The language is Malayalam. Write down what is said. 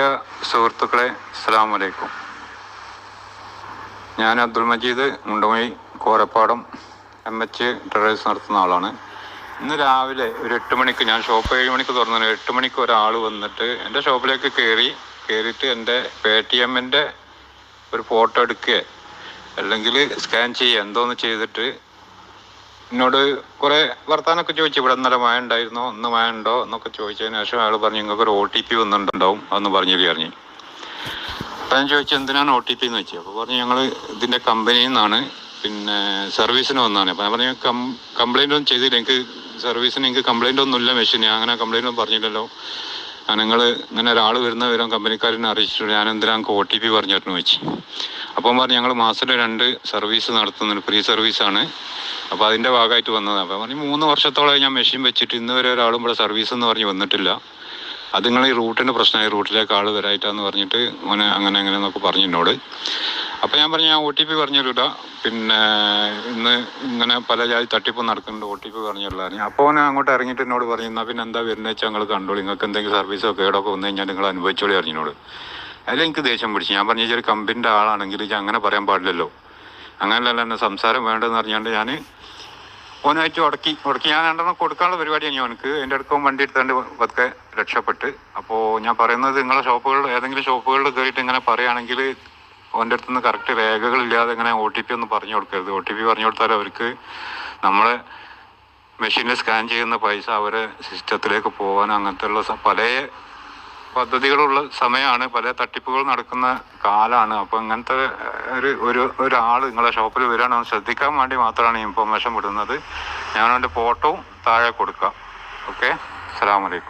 പ്രിയ സുഹൃത്തുക്കളെ അസ്സാം വലൈക്കും ഞാൻ Abdul Majeed Mundamai Korappadam M H traders നടത്തുന്ന ആളാണ്. ഇന്ന് രാവിലെ ഒരു എട്ട് മണിക്ക് ഞാൻ ഷോപ്പ് ഏഴ് മണിക്ക് തുറന്നു. എട്ട് മണിക്ക് ഒരാൾ വന്നിട്ട് എന്റെ ഷോപ്പിലേക്ക് കയറി കയറിയിട്ട് എന്റെ പേ ടി എമ്മിന്റെ ഒരു ഫോട്ടോ എടുക്കുക അല്ലെങ്കിൽ സ്കാൻ ചെയ്യുക എന്തോന്ന് ചെയ്തിട്ട് എന്നോട് കുറെ വർത്താനൊക്കെ ചോദിച്ചു. ഇവിടെ ഇന്നലെ മഴ ഉണ്ടായിരുന്നോ? ഇന്ന് മഴ ഉണ്ടോ? എന്നൊക്കെ ചോദിച്ചതിന് ശേഷം അയാൾ പറഞ്ഞു നിങ്ങൾക്ക് ഒരു ഒ ടി പി വന്നിട്ടുണ്ടാവും. അതൊന്ന് പറഞ്ഞു പറഞ്ഞു അപ്പം ഞാൻ ചോദിച്ചു എന്തിനാണ് ഒ ടി പി എന്ന് വെച്ചു അപ്പോൾ പറഞ്ഞു ഞങ്ങൾ ഇതിന്റെ കമ്പനിയിൽ നിന്നാണ് പിന്നെ സർവീസിന് വന്നതാണ് അപ്പം ഞാൻ പറഞ്ഞു കം കംപ്ലൈന്റ് ഒന്നും ചെയ്തില്ല. എനിക്ക് സർവീസിന് എനിക്ക് കംപ്ലൈന്റ് മെഷീൻ. ഞാൻ അങ്ങനെ കംപ്ലൈന്റ് ഒന്നും പറഞ്ഞില്ലല്ലോ. നിങ്ങൾ ഇങ്ങനെ ഒരാൾ വരുന്ന വിവരം കമ്പനിക്കാരനെ അറിയിച്ചിട്ട് ഞാൻ എന്തിനാ ഞങ്ങൾക്ക് ഒ ടി പി പറഞ്ഞിട്ട് വെച്ചു അപ്പം പറഞ്ഞു ഞങ്ങൾ മാസത്തിൽ രണ്ട് സർവീസ് നടത്തുന്നുണ്ട്. ഫ്രീ സർവീസാണ് അപ്പോൾ അതിന്റെ ഭാഗമായിട്ട് വന്നതാണ് അപ്പോൾ പറഞ്ഞു മൂന്ന് വർഷത്തോളം ഞാൻ മെഷീൻ വെച്ചിട്ട് ഇന്ന് വരെ ഒരാളും ഇവിടെ സർവീസ് എന്ന് പറഞ്ഞ് വന്നിട്ടില്ല. അത് നിങ്ങൾ ഈ റൂട്ടിന്റെ പ്രശ്നമായി റൂട്ടിലേക്ക് ആൾ വരായിട്ടാന്ന് പറഞ്ഞിട്ട് അങ്ങനെ അങ്ങനെ അങ്ങനെ എന്നൊക്കെ പറഞ്ഞു എന്നോട്. അപ്പോൾ ഞാൻ പറഞ്ഞു ഞാൻ ഒ ടി പി പറഞ്ഞുതരൂല പിന്നെ ഇന്ന് ഇങ്ങനെ പല ജാതി തട്ടിപ്പ് നടക്കുന്നുണ്ട് ഒ ടി പി പറഞ്ഞുള്ള അപ്പോൾ അവനെ അങ്ങോട്ട് ഇറങ്ങിയിട്ട് എന്നോട് പറഞ്ഞു എന്നാൽ പിന്നെ എന്താ വരുന്നത് വെച്ചാൽ നിങ്ങൾ കണ്ടോളൂ. നിങ്ങൾക്ക് എന്തെങ്കിലും സർവീസോ കേടൊക്കെ വന്നു കഴിഞ്ഞാൽ നിങ്ങൾ അനുഭവിച്ചോളി അറിഞ്ഞോട് അതിൽ എനിക്ക് ദേഷ്യം പിടിച്ചു. ഞാൻ പറഞ്ഞു ചെറിയ കമ്പനിന്റെ ആളാണെങ്കിൽ അങ്ങനെ പറയാൻ പാടില്ലല്ലോ. അങ്ങനെയല്ല എന്നെ സംസാരം വേണ്ടെന്ന് അറിഞ്ഞാണ്ട് ഞാൻ ഓനായിട്ട് ഉടക്കി ഉടക്കി ഞാൻ രണ്ടെണ്ണം കൊടുക്കാനുള്ള പരിപാടിയാണ് ഞാൻ എനിക്ക് എന്റെ അടുക്കം വണ്ടി എടുത്തുകൊണ്ട് പതുക്കെ രക്ഷപ്പെട്ട്. അപ്പോൾ ഞാൻ പറയുന്നത് നിങ്ങളെ ഷോപ്പുകളിൽ ഏതെങ്കിലും ഷോപ്പുകളിൽ കയറിയിട്ട് ഇങ്ങനെ പറയുകയാണെങ്കിൽ ഓന്റെ അടുത്ത് നിന്ന് കറക്റ്റ് രേഖകളില്ലാതെ ഇങ്ങനെ ഒ ടി പി ഒന്നും പറഞ്ഞു കൊടുക്കരുത്. ഒ ടി പി പറഞ്ഞു കൊടുത്താൽ അവർക്ക് നമ്മളെ മെഷീനിൽ സ്കാൻ ചെയ്യുന്ന പൈസ അവരെ സിസ്റ്റത്തിലേക്ക് പോകാനും അങ്ങനത്തെ ഉള്ള പല പദ്ധതികളുള്ള സമയമാണ് പല തട്ടിപ്പുകൾ നടക്കുന്ന കാലാണ്. അപ്പോൾ അങ്ങനത്തെ ഒരു ഒരു ഒരാൾ നിങ്ങളെ ഷോപ്പിൽ വരികയാണെന്ന് ശ്രദ്ധിക്കാൻ വേണ്ടി മാത്രമാണ് ഇൻഫോർമേഷൻ ഇൻഫർമേഷൻ വിടുന്നത്. ഞാൻ അവന്റെ ഫോട്ടോവും താഴെ കൊടുക്കാം. ഓക്കെ? അസ്സാം വലൈക്കും